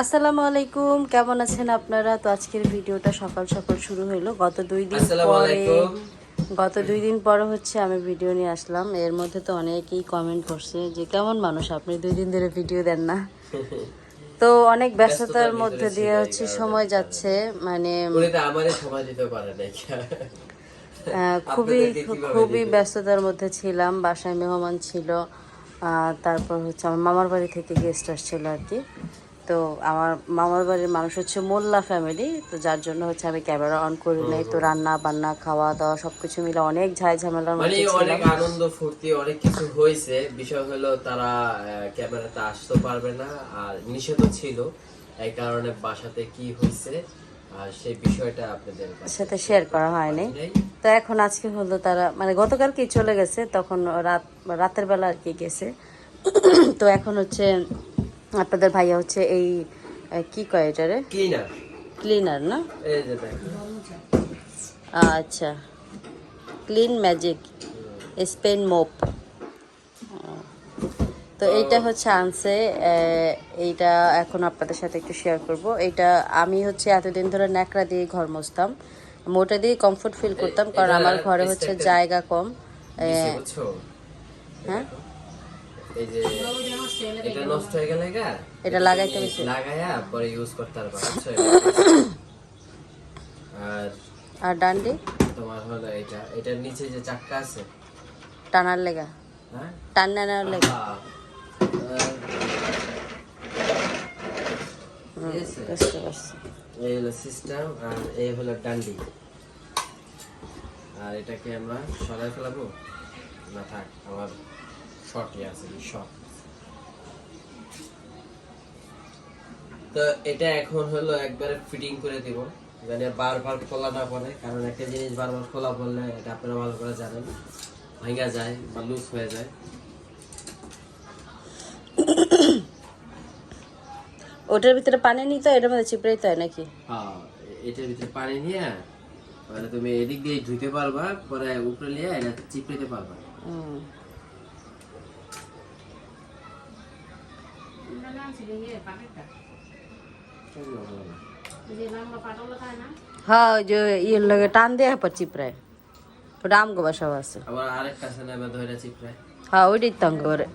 আসসালামু আলাইকুম কেমন আছেন আপনারা? তো আজকের ভিডিওটা সকাল সকাল শুরু হলো গত দুই দিন পরে গত দুই দিন পরে হচ্ছে আমি ভিডিও নিয়ে আসলাম। এর মধ্যে তো অনেকেই কমেন্ট করছে যে কেমন মানুষ? আপনি দুই দিন ধরে ভিডিও দেন না। তো অনেক ব্যস্ততার মধ্যে দিয়ে হচ্ছে সময় যাচ্ছে। মানে খুবই খুবই ব্যস্ততার মধ্যে ছিলাম। বাসায় মেহমান ছিল। তারপর হচ্ছে আমার মামার বাড়ি থেকে গেস্ট আসছিল আর কি। তো আমার মামার বাড়ির মানুষ হচ্ছে মোল্লা ফ্যামিলি তো যার জন্য হচ্ছে আমি ক্যামেরা অন করি নাই। তো রান্না বান্না খাওয়া দাওয়া সবকিছু মিলে অনেক ঝাই ঝামেলার মানে মধ্যে অনেক আনন্দ ফুর্তি অনেক কিছু হয়েছে। বিষয় হলো তারা ক্যামেরাতে আসতে পারবে না আর নিষেধও ছিল। এই কারণে বাসাতে কি হয়েছে আর সেই বিষয়টা আপনাদের সাথে শেয়ার করা হয়নি। তো এখন আজকে হলো তারা মানে গতকালকে চলে গেছে তখন রাত রাতের বেলা আর কি গেছে। তো এখন হচ্ছে আপনাদের ভাইয়া হচ্ছে এই কি কয় এটারে? ক্লিনার ক্লিনার না? আচ্ছা। ক্লিন ম্যাজিক স্পেন মোপ তো এইটা হচ্ছে আনছে এইটা এখন আপনাদের সাথে একটু শেয়ার করব। এইটা আমি হচ্ছে এতদিন ধরে ন্যাকড়া দিয়ে ঘর মুছতাম। মোটা দিয়ে কমফোর্ট ফিল করতাম কারণ আমার ঘরে হচ্ছে জায়গা কম। হ্যাঁ? এই যে এটা নষ্ট হয়ে গেলে গা এটা লাগাইতে হয়েছে লাগায়া পরে ইউজ করতে পারবা বুঝছ? আর আর ডান্ডি তোমার হলো এটা এটার নিচে যে চাক্কা আছে। টানার লেগা। হ্যাঁ? টান নেওয়ার লেগা। এই হলো সিস্টেম আর এই হলো ডান্ডি আর এটাকে আমরা সরাই ফেলাবো? না থাক আমার শর্টই আছে শর্ট তো এটা এখন হলো একবারে ফিটিং করে দিব। মানে বারবার খোলা না পড়ে কারণ একটা জিনিস বারবার খোলা পড়লে এটা আপনারা ভালো করে জানেন। ভাঙা যায় বা লুজ হয়ে যায়। ওটার ভিতরে পানি নিতে এটার মধ্যে চিপড়াইতে হয় নাকি? হ্যাঁ এটার ভিতরে পানি নিয়ে পরে তুমি এদিক দিয়ে ধুইতে পারবা পরে উপরে নিয়ে এটা চিপড়িতে পারবা। হুম। হ্যাঁ ওই যে ইয়ের লগে টান দেয়া পর চিপড়ায় ওটা আমগো বাসাও আছে আবার আরেকটা আছে না এবার ধরে চিপড়ায় হ্যাঁ ওইটাই তো অঙ্গ করে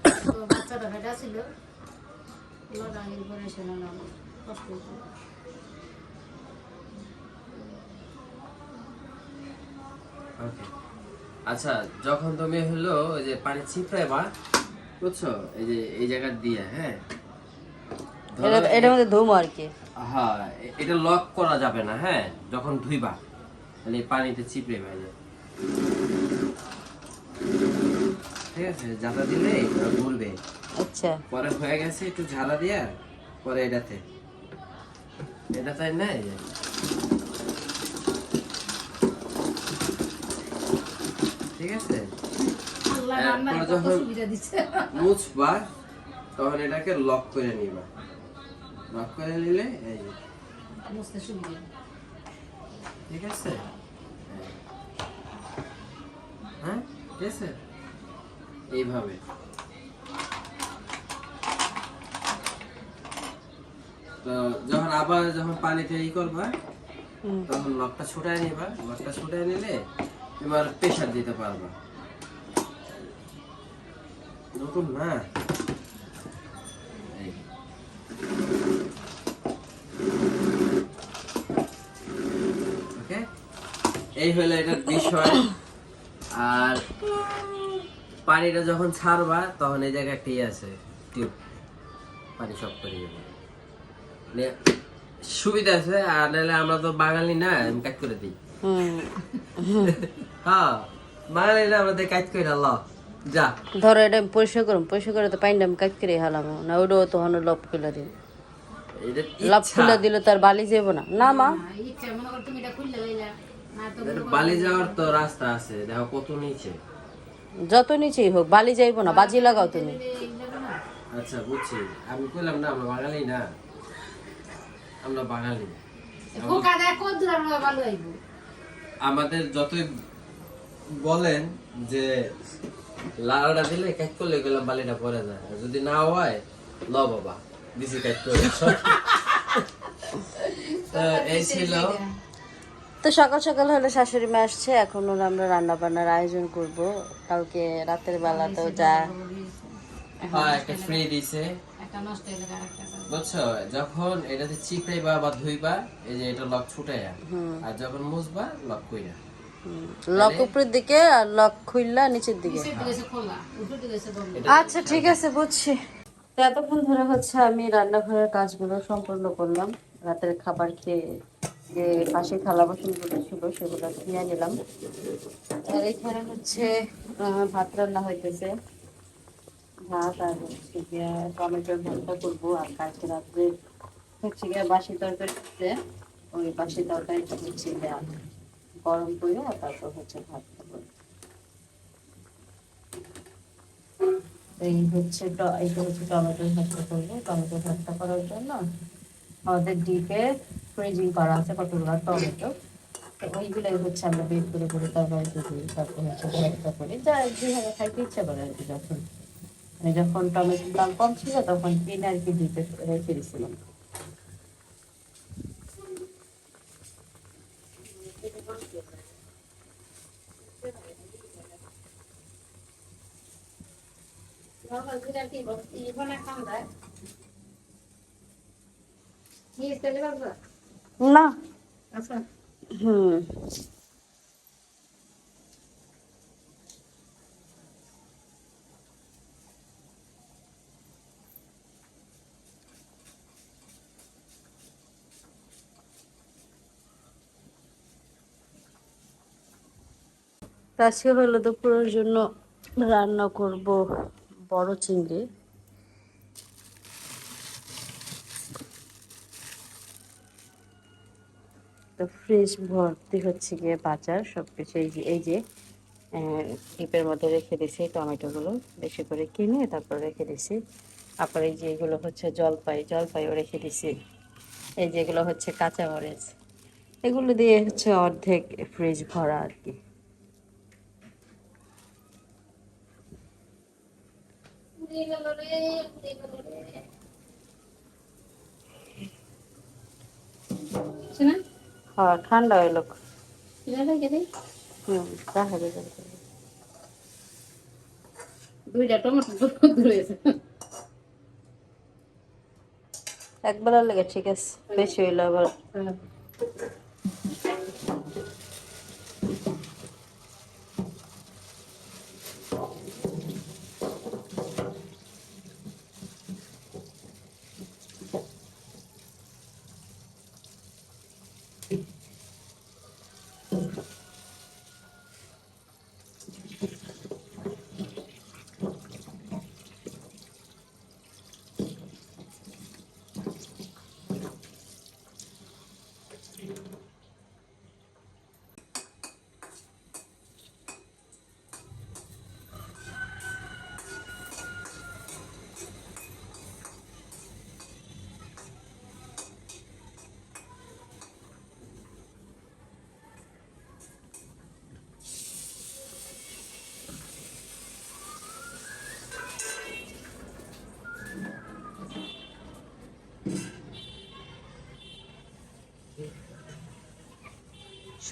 ওকে আচ্ছা যখন তুমি হলো ওই যে পানি চিপড়াইবা বুঝছ এই যে এই জায়গা দিয়ে হ্যাঁ ধরো এটা এটার মধ্যে ধুমো আর কি। হ্যাঁ এটা লক করা যাবে না হ্যাঁ? যখন ধুইবা পানিতে চিপড়ে বাইরে ঠিক আছে জাতা দিলে ঘুরবে আচ্ছা। পরে হয়ে গেছে একটু ঝাড়া দিয়া পরে এটাতে। এটা তাই না ঠিক আছে? যখন মুছবা তখন এটাকে লক করে নিবা। লক করে নিলে এই যে। ঠিক আছে? হ্যাঁ? ঠিক আছে? এইভাবে। তো যখন আবার যখন পানিতে ই করবা তখন লকটা ছুটায় নিবা। লকটা ছুটায় নিলে এবার প্রেশার দিতে পারবা। নতুন না? এই হলো এটার বিষয়। আর পানিটা যখন ছাড়বা তখন এই জায়গায় একটা ইয়ে আছে টিউব। পানি সব করে যাবে। মানে সুবিধা আছে আর নাহলে আমরা তো বাঙালি না আমি কাজ করে দিই। হুম। হ্যাঁ বাঙালি না আমাদের কাজ করে আল্লাহ। যা। ধরো এটা আমি পরিষ্কার করুন পরিষ্কার করে তো পাইনি আমি কাজ করে হালাম। না ওটাও তখন লপ খুলে দিন এটা লপ ইচ্ছা। খুলে দিলে তার বালি যাব না। না মা। এটা বালি যাওয়ার তো রাস্তা আছে দেখো কত নিচে। যত নিচেই হোক বালি যাইবো না বাজি লাগাও তুমি। আচ্ছা বুঝছি। আমি কইলাম না আমরা বাঙালি না। আমরা বাঙালি। আমাদের যতই বলেন যে লাড়াটা দিলে কাজ করলে গেলাম বালিটা পরে যায়। যদি না হয় ল বাবা দিছি কাজ করে। এই ছিল তো সকাল সকাল হলে শাশুড়ি মা আসছে এখন ওরা আমরা রান্না বান্নার আয়োজন করব। কালকে রাতের বেলাতেও যা হ্যাঁ একটা ফ্রি দিছে। বুঝছ? যখন এটাতে চিপড়াইবা বা ধুইবা এই যে এটা লক ছুটাইয়া আর যখন মুছবা লক কইরা। লক উপরের দিকে আর লক খুললা নিচের দিকে। আচ্ছা ঠিক আছে বুঝছি। তো এতক্ষণ ধরে হচ্ছে আমি রান্নাঘরের কাজগুলো সম্পূর্ণ করলাম রাতের খাবার খেয়ে যে পাশে থালা বাসনগুলো ছিল সেগুলো নিয়ে নিলাম। আর এখানে হচ্ছে ভাত রান্না হইতেছে। ভাত আর হচ্ছে গিয়ে টমেটোর ভর্তা করব আর কালকে রাত্রে হচ্ছে গিয়ে বাসি তরকারি আছে ওই বাসি তরকারিটা হচ্ছে গিয়ে গরম করে আর তারপর হচ্ছে ভাত খাব। এই হচ্ছে ট- এইটা হচ্ছে টমেটোর ভর্তা করব। টমেটো ভর্তা করার জন্য আমাদের ডিপে ফ্রিজিং করা আছে কতগুলো টমেটো। তো ওইগুলোই হচ্ছে আমরা বের করে করে তরকারিতে দিই, তারপর হচ্ছে ভর্তা করি। যা যেভাবে খাইতে ইচ্ছা করে আর কি যখন। মানে যখন টমেটোর দাম কম ছিল, তখন কিনে আর কি দিতে রেখে দিয়েছিলাম না। হুম। তো আজকে হলো দুপুরের জন্য রান্না করব বড় চিংড়ি। তো ফ্রিজ ভর্তি হচ্ছে গিয়ে বাজার সব কিছু এই যে এই যে ডিপের মধ্যে রেখে দিছি টমেটোগুলো বেশি করে কিনে তারপর রেখে দিছি। তারপর এই যে এগুলো হচ্ছে জলপাই, জলপাইও রেখে দিছি। এই যেগুলো হচ্ছে কাঁচা কাঁচামরিচ। এগুলো দিয়ে হচ্ছে অর্ধেক ফ্রিজ ভরা আর কি। হ্যাঁ ঠান্ডা হইল। হুম দেখা যাবে দুইটা টমেটো ধরেছে। একবার লেগে ঠিক আছে বেশি হইল আবার।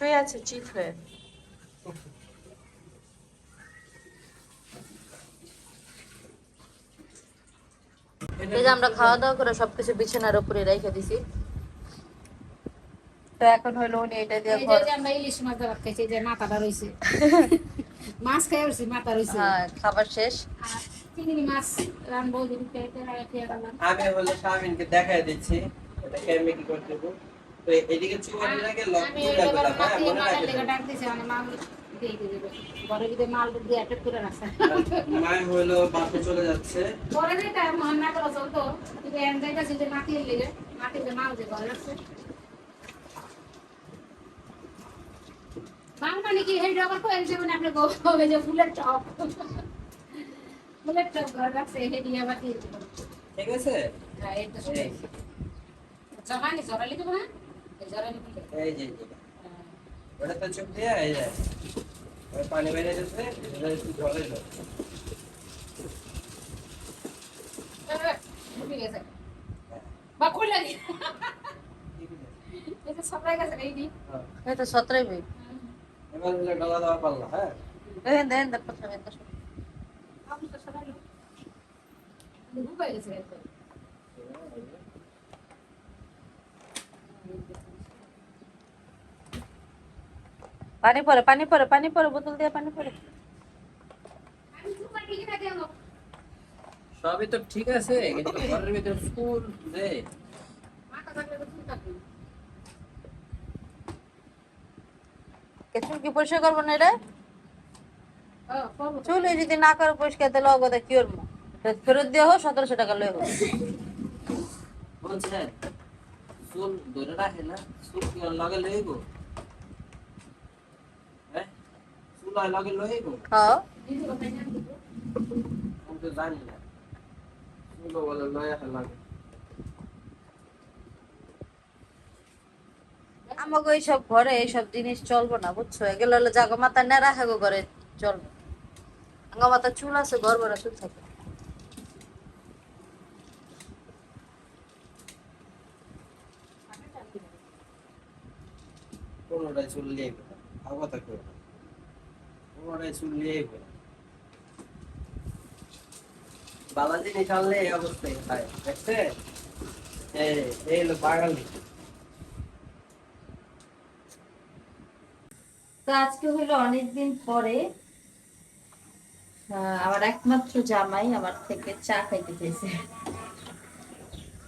শুয়ে আছে চিত হয়ে এই যে আমরা খাওয়া দাওয়া করে সবকিছু বিছানার উপরে রেখে দিছি। তো এখন হলো উনি এটা দিয়ে এই ঘর যে আমরা ইলিশ মাছ ধরা খাইছি যে মাথাটা রইছে মাছ খাই উঠছি মাথা রইছে হ্যাঁ খাবার শেষ। আর চিংড়ি মাছ রানবো আমি হলো শামিনকে দেখাই দিচ্ছি এটা কেমনে কি করতে হবে। তো এদিকে চুয়ারি লাগে লক মনে রাখবে মাল দিয়ে যদি করে রাখছে হলো চলে যাচ্ছে। না করে চলতো কিন্তু এম যাইতেছে যে মাটির লেগে মাটিতে মাল দিয়ে ঘরে রাখছে। মাল মানে কি? হেড আবার কোয়েল যেমন আপনি গোবে যে ফুলের টপ ফুলের টপ ঘরে রাখছে হেডি আবার দিয়ে ঠিক আছে? হ্যাঁ তো শুনে জমানি জরালি দেবো না এই জরালি দিলে এই যে এই যে। ওটা তো চুপ দিয়ে এই যে ওই পানি বেরিয়ে যাচ্ছে এটা একটু জলে দাও ঢুকে গেছে বা খুলে দি ঠিক আছে এই যে সবাই গেছে এই দিন এই তো সতেরোই বই এবার হলে ডলা দেওয়া পারলা হ্যাঁ দেখেন দেখেন দেখ কথা বলতে আমি তো সবাই ঘুমাই গেছে পানি পরে পানি পরে পানি পরে বোতল দিয়ে পানি পরে সবই তো ঠিক আছে কিন্তু ঘরের ভিতরে থাকে চুল কি পরিষ্কার করব না এটা হ্যাঁ চুল যদি না করে পরিষ্কার তাহলে অগদা কি করব? ফেরত দেওয়া হোক সতেরোশো টাকা লয়ে হোক। বলছেন চুল ধরে রাখে না চুল লগে লইব হ্যাঁ চুল আর লগে হ্যাঁ কথা জানি তো। আমি তো জানি না চুল বলে লয়ে লাগে আমাকে এইসব ঘরে এইসব জিনিস চলবো না বুঝছ এগুলো হলো জাগো মাথা নেড়া হাগো ঘরে চলবো আঙ্গা মাথা চুল আছে ঘর ভরা চুল থাকে কোনোটাই চুল লিয়ে আর কথা না কোনোটাই চুল লিয়ে বালা জিনিস আনলে এই অবস্থায় দেখছে? এই এই হলো আজকে অনেকদিন পরে আমার একমাত্র জামাই আমার থেকে চা খাইতে চেয়েছে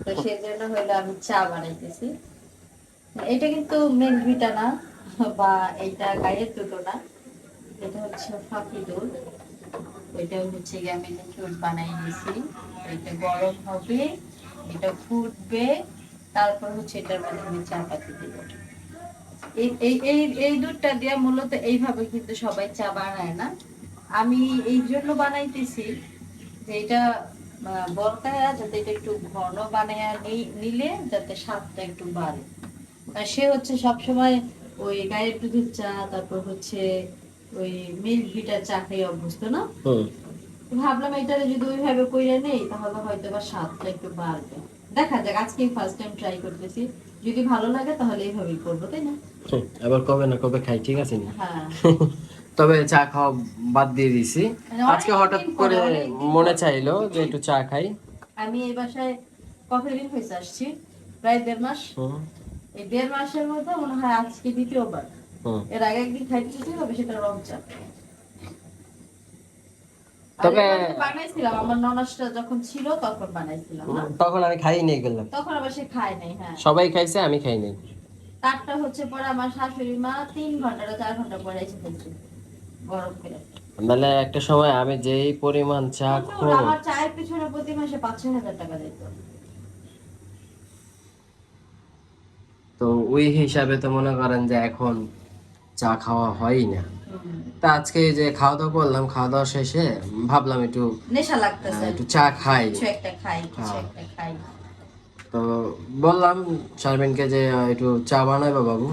তো সেই জন্য হলো আমি চা বানাইতেছি। এটা কিন্তু মেঘভিটা না, বা এটা গায়ের দুটো না। এটা হচ্ছে ফাঁকি দুধ হচ্ছে আমি বানাই দিয়েছি এটা গরম হবে, এটা ফুটবে, তারপর হচ্ছে এটার মধ্যে আমি চা পাতি দেবো। এই এই এই দুধটা দিয়ে মূলত এইভাবে কিন্তু সবাই চা বানায় না। আমি এই জন্য বানাইতেছি যে এটা বরকায় যাতে এটা একটু ঘন বানায় নিলে যাতে স্বাদটা একটু বাড়ে। সে হচ্ছে সবসময় ওই গায়ের দুধের চা, তারপর হচ্ছে ওই মিল্ক ভিটার চা খেয়ে অভ্যস্ত না? ভাবলাম এটা যদি ওইভাবে কইরা নেই তাহলে হয়তো বা স্বাদটা একটু বাড়বে। দেখা যাক আজকে ফার্স্ট টাইম ট্রাই করতেছি। যদি ভালো লাগে তাহলে এইভাবেই করব তাই না? আবার কবে না কবে খাই ঠিক আছে হ্যাঁ। তবে চা খাওয়া বাদ দিয়ে দিছি। মানে আজকে হঠাৎ করে মনে চাইলো যে একটু চা খাই। আমি এই বাসায় কফি দিন হয়েছে আসছি প্রায় দেড় মাস। এই দেড় মাসের মধ্যে মনে হয় আজকে দ্বিতীয়বার। এর আগে একদিন সেটা রং চা। তবে- বানাইছিলাম আমার ননাসটা যখন ছিল তখন বানাইছিলাম তখন আমি খাই নিয়ে গেলাম তখন আবার সে খায় নাই হ্যাঁ। সবাই খাইছে আমি খাই নাই। তারটা হচ্ছে পরে আমার শাশুড়ি মা তিন ঘণ্টা চার ঘণ্টা পরে এসে গরম করে। মানে একটা সময় আমি যেই পরিমাণ চা আমার চায়ের পিছনে প্রতি মাসে পাঁচ ছয় হাজার টাকা দিত। তো ওই হিসাবে তো মনে করেন যে এখন চা খাওয়া হয়ই না তা আজকে যে খাওয়া দাওয়া করলাম খাওয়া দাওয়া শেষে ভাবলাম একটু নেশা লাগতেছে। একটু চা খাই। একটা খাই হ্যাঁ। একটা খাই। তো বললাম শারমিনকে যে একটু চা বানাইবা বাবু।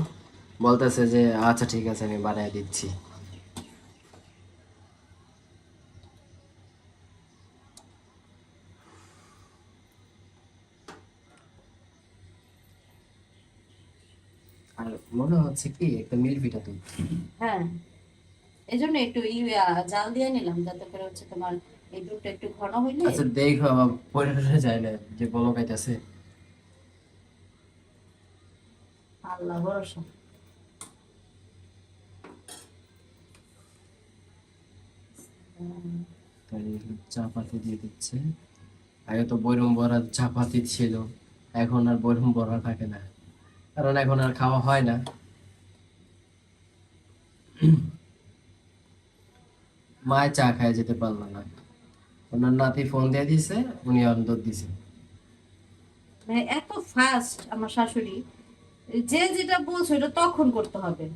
বলতেছে যে আচ্ছা ঠিক আছে আমি বানিয়ে দিচ্ছি আর মনে হচ্ছে কি একটা মিল পিঠা তুই হ্যাঁ এই জন্য একটু জাল দিয়ে নিলাম যাতে করে হচ্ছে তোমার এই দুধটা একটু ঘন হইলে আচ্ছা দেখো পরে যায় না যে বলো খাইতেছে। আল্লাহ ভরসা। তাই চা পাতি দিয়ে দিচ্ছে। আগে তো বৈরম বড়া চা পাতি ছিল এখন আর বৈরম বড়া থাকে না। কারণ এখন আর খাওয়া হয় না। মায় চা খায় যেতে পারল না। ওনার নাতি ফোন দিয়ে দিছে উনি অন্তর দিছে। মানে এত ফাস্ট আমার শাশুড়ি যে যেটা বলছো এটা তখন করতে হবে।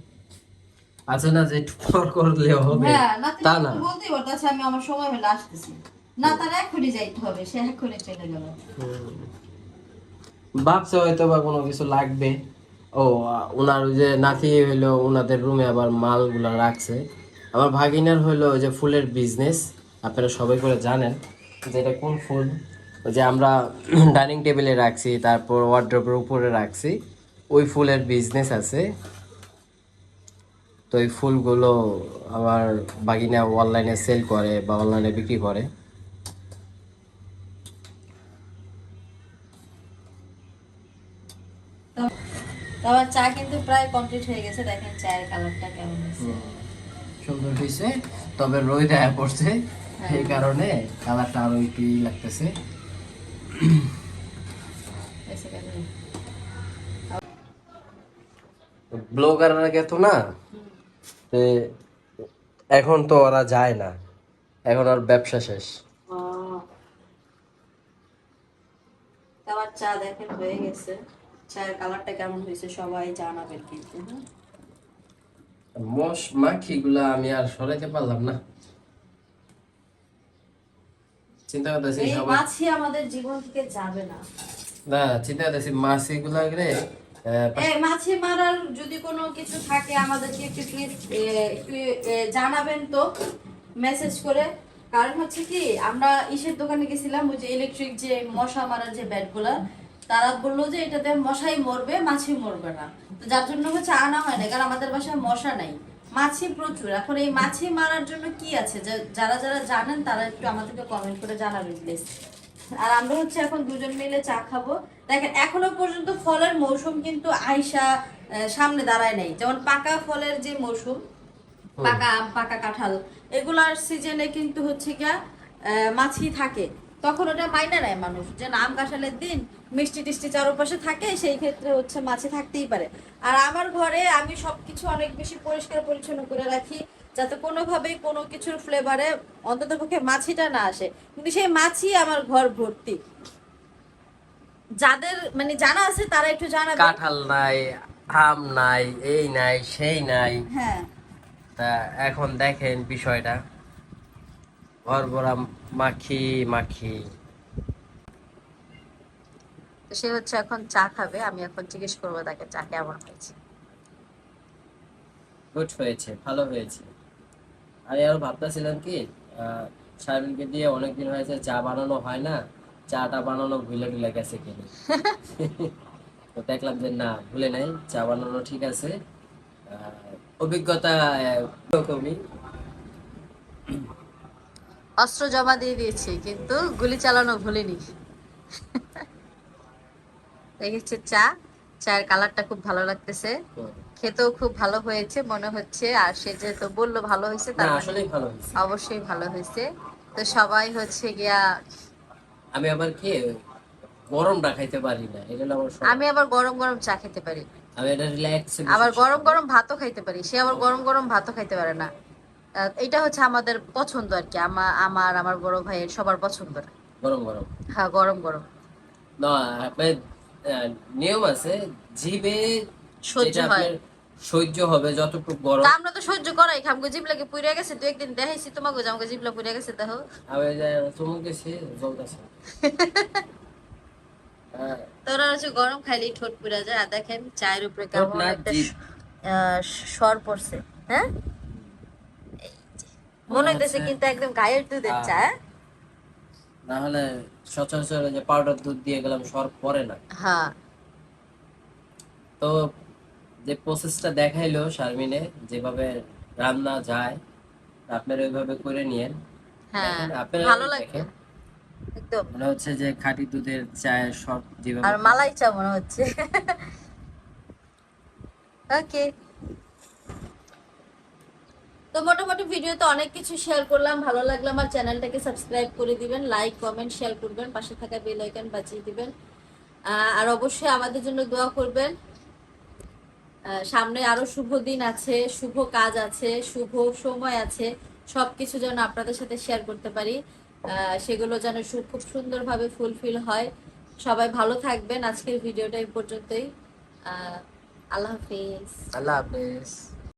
আচ্ছা না যে পর করলেও হবে হ্যাঁ তা না। বলতেই পারতেছে আমি আমার সময় হলে আসতেছি। না তার এখনই যাইতে হবে সে এখনই চলে গেল। ভাবছে হয়তো বা কোনো কিছু লাগবে। ও ওনার ওই যে নাতি হইল ওনাদের রুমে আবার মালগুলো রাখছে। আমার ভাগিনার হইল ওই যে ফুলের বিজনেস আপনারা সবাই করে জানেন যে এটা কোন ফুল? ওই যে আমরা ডাইনিং টেবিলে রাখছি, তারপর ওয়ার্ড্রপের উপরে রাখছি, ওই ফুলের বিজনেস আছে। তো এই ফুলগুলো আমার বাগিনা অনলাইনে সেল করে বা অনলাইনে বিক্রি করে তো আমার চা কিন্তু প্রায় কমপ্লিট হয়ে গেছে। দেখেন চায়ের কালারটা কেমন হয়েছে। সুন্দর হয়েছে। তবে রোদ দেখা পড়ছে এই কারণে কালারটা আরও একটু ই লাগতেছে। ব্লগাররা গেত না এখন তো ওরা যায় না। এখন আর ব্যবসা শেষ। আমার চা দেখেন হয়ে গেছে। চায়ের কালারটা কেমন হয়েছে সবাই জানাবেন কিন্তু হ্যাঁ? মশ মাখিগুলা আমি আর সরাইতে পারলাম না। চিন্তা করতেছি সবাই মাছি আমাদের জীবন থেকে যাবে না। না চিন্তা করতেছি রে মাছি মারার যদি কোনো কিছু থাকে আমাদেরকে একটু প্লিজ জানাবেন তো মেসেজ করে। কারণ হচ্ছে কি আমরা ইসের দোকানে গেছিলাম ওই যে ইলেকট্রিক যে মশা মারার যে ব্যাটগুলা তারা বলল যে এটাতে মশাই মরবে মাছি মরবে না। তো যার জন্য হচ্ছে আনা হয় না কারণ আমাদের বাসায় মশা নাই। মাছি প্রচুর। এখন এই মাছি মারার জন্য কি আছে? যারা যারা জানেন তারা একটু আমাদেরকে কমেন্ট করে জানাবেন প্লিজ আর আমরা হচ্ছে এখন দুজন মিলে চা খাব। দেখেন এখনও পর্যন্ত ফলের মৌসুম কিন্তু আইসা সামনে দাঁড়ায় নাই। যেমন পাকা ফলের যে মৌসুম পাকা আম পাকা কাঁঠাল এগুলার সিজনে কিন্তু হচ্ছে গিয়া আহ, মাছি থাকে। তখন ওটা মাইনা নেয় মানুষ। যে আম কাঁঠালের দিন মিষ্টি টিষ্টি চারপাশে থাকে সেই ক্ষেত্রে হচ্ছে মাছি থাকতেই পারে। আর আমার ঘরে আমি সবকিছু অনেক বেশি পরিষ্কার পরিচ্ছন্ন করে রাখি যাতে কোনোভাবেই কোনো কিছুর ফ্লেভারে অন্তত পক্ষে মাছিটা না আসে। কিন্তু সেই মাছি আমার ঘর ভর্তি। যাদের মানে জানা আছে তারা একটু জানাবে। কাঁঠাল নাই আম নাই এই নাই সেই নাই। হ্যাঁ। তা এখন দেখেন বিষয়টা। ঘর মাখি মাখি। সে হচ্ছে এখন চা খাবে আমি এখন জিজ্ঞেস করব তাকে চা কেমন হয়েছে। গুড হয়েছে ভালো হয়েছে। আমি আরও ভাবতেছিলাম কি শারমিনকে দিয়ে অনেকদিন হয়েছে চা বানানো হয় না চাটা বানানো ভুলে টুলে গেছে কিনা? তো দেখলাম যে না ভুলে নাই চা বানানো ঠিক আছে। অভিজ্ঞতা আহ, ওরকমই অস্ত্র জমা দিয়ে দিয়েছি কিন্তু গুলি চালানো ভুলিনি। চা। চায়ের কালারটা খুব ভালো লাগতেছে। খেতেও খুব ভালো হয়েছে মনে হচ্ছে। আর সে যেহেতু বলল ভালো হয়েছে তার মানে অবশ্যই ভালো হয়েছে। তো সবাই হচ্ছে গিয়া আমি আবার কি গরমটা খাইতে পারি না এটা আমার আমি আবার গরম গরম চা খেতে পারি। আমি এটা রিল্যাক্স আবার গরম গরম ভাতও খাইতে পারি। সে আবার গরম গরম ভাতও খাইতে পারে না। এটা হচ্ছে আমাদের পছন্দ আর কি। আমার আমার আমার বড় ভাইয়ের সবার পছন্দ। গরম গরম। হ্যাঁ গরম গরম। না নিয়ম আছে জিবে সহ্য হয়। সহ্য হবে যতটুকু গরম আমরা তো সহ্য করাই খামগো জিবলাকে পুড়ে গেছে তুই একদিন দেখাইছি তোমাকে যে আমাকে জিবলা পুড়ে গেছে দেখো। আমি যে চমক গেছি জ্বলতেছে। হ্যাঁ, তোরা হচ্ছে গরম খাইলেই ঠোঁট পুড়ে যায় আর দেখেন চায়ের উপরে কেমন একটা সর পড়ছে হ্যাঁ? মনে হইতেছে কিন্তু একদম গায়ের দুধের চা হ্যাঁ? না হলে সচরাচর যে পাউডার দুধ দিয়ে গেলাম সর পরে না। হ্যাঁ। তো যে প্রসেসটা দেখাইলো শারমিনে যেভাবে রান্না যায় আপনারা ওইভাবে করে নিয়েন। হ্যাঁ ভালো লাগে একদম। মনে হচ্ছে যে খাঁটি দুধের চায়ের সব যেভাবে আর মালাই চা মনে হচ্ছে। ওকে তো মোটামুটি ভিডিওতে অনেক কিছু শেয়ার করলাম। ভালো লাগলে আমার চ্যানেলটাকে সাবস্ক্রাইব করে দিবেন লাইক কমেন্ট শেয়ার করবেন, পাশে থাকা বেল আইকন বাজিয়ে দিবেন। আর অবশ্যই আমাদের জন্য দোয়া করবেন। সামনে আরও শুভ দিন আছে, শুভ কাজ আছে, শুভ সময় আছে, সবকিছু যেন আপনাদের সাথে শেয়ার করতে পারি। সেগুলো যেন খুব সুন্দরভাবে ফুলফিল হয়। সবাই ভালো থাকবেন। আজকের ভিডিওটা এই পর্যন্তই। আল্লাহ হাফিজ। আল্লাহ হাফেজ।